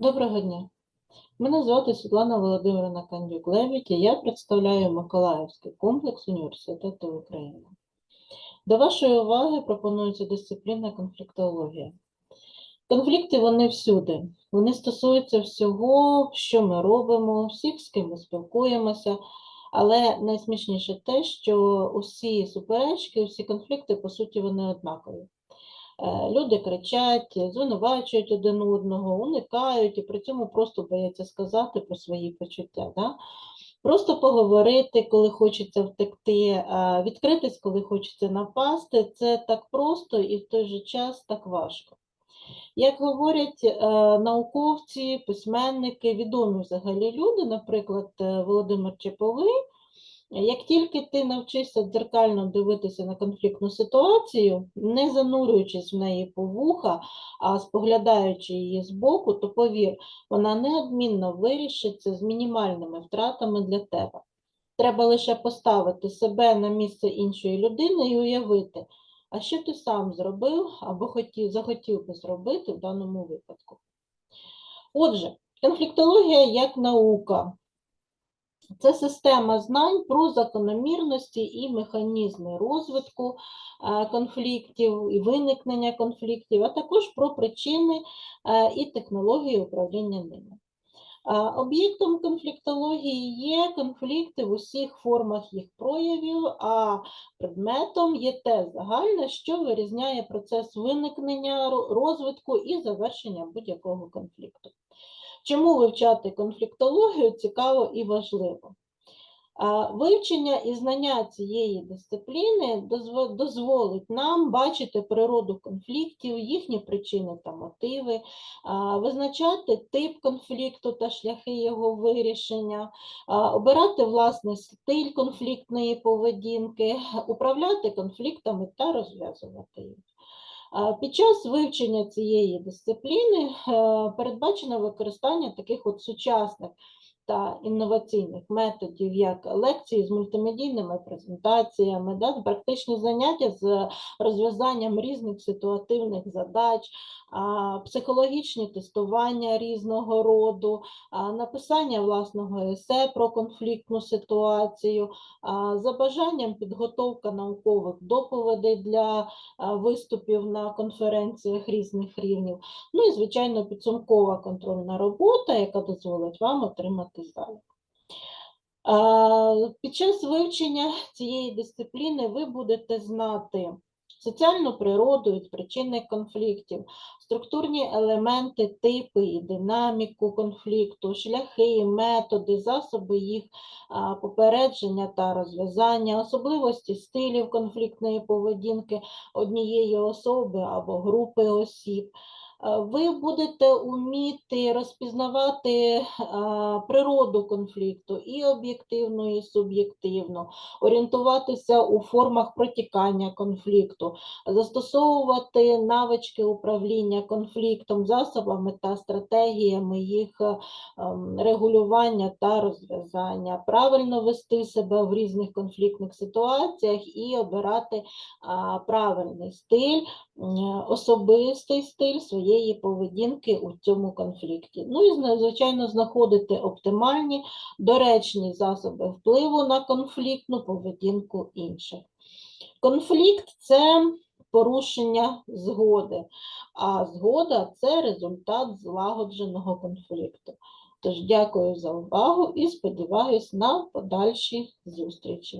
Доброго дня. Мене звати Світлана Володимирівна Кандюк-Левіть, і я представляю Миколаївський комплекс університету України. До вашої уваги пропонується дисципліна конфліктологія. Конфлікти вони всюди. Вони стосуються всього, що ми робимо, всіх, з ким ми спілкуємося. Але найсмішніше те, що усі суперечки, усі конфлікти, по суті, вони однакові. Е, Люди кричать, звинувачують один одного, уникають і при цьому просто бояться сказати про свої почуття. Да? Просто поговорити, коли хочеться втекти, відкритись, коли хочеться напасти, це так просто і в той же час так важко. Як говорять е, науковці, письменники, відомі взагалі люди, наприклад, е, Володимир Чеповий, як тільки ти навчишся дзеркально дивитися на конфліктну ситуацію, не занурюючись в неї по вуха, а споглядаючи її збоку, то повір, вона неодмінно вирішиться з мінімальними втратами для тебе. Треба лише поставити себе на місце іншої людини і уявити, а що ти сам зробив або хотів, захотів би зробити в даному випадку. Отже, конфліктологія як наука. Це система знань про закономірності і механізми розвитку е, конфліктів і виникнення конфліктів, а також про причини е, і технології управління ними. Е, Об'єктом конфліктології є конфлікти в усіх формах їх проявів, а предметом є те загальне, що вирізняє процес виникнення, розвитку і завершення будь-якого конфлікту. Чому вивчати конфліктологію цікаво і важливо? Вивчення і знання цієї дисципліни дозволить нам бачити природу конфліктів, їхні причини та мотиви, визначати тип конфлікту та шляхи його вирішення, обирати власний стиль конфліктної поведінки, управляти конфліктами та розв'язувати їх. Під час вивчення цієї дисципліни е, передбачено використання таких от сучасних та інноваційних методів, як лекції з мультимедійними презентаціями, да, практичні заняття з розв'язанням різних ситуативних задач, психологічні тестування різного роду, написання власного есе про конфліктну ситуацію, за бажанням підготовка наукових доповідей для виступів на конференціях різних рівнів. Ну і, звичайно, підсумкова контрольна робота, яка дозволить вам отримати залік. Під час вивчення цієї дисципліни ви будете знати соціальну природу і причини конфліктів, структурні елементи, типи і динаміку конфлікту, шляхи, методи, засоби їх попередження та розв'язання, особливості стилів конфліктної поведінки однієї особи або групи осіб. Е, Ви будете вміти розпізнавати природу конфлікту і об'єктивну, і суб'єктивну, орієнтуватися у формах протікання конфлікту, застосовувати навички управління конфліктом, засобами та стратегіями їх е, ем, регулювання та розв'язання, правильно вести себе в різних конфліктних ситуаціях і обирати правильний стиль, особистий стиль своєї поведінки у цьому конфлікті. Ну і звичайно знаходити оптимальні доречні засоби впливу на конфліктну поведінку інших. Конфлікт це порушення згоди, а згода це результат злагодженого конфлікту. Тож дякую за увагу і сподіваюсь на подальші зустрічі.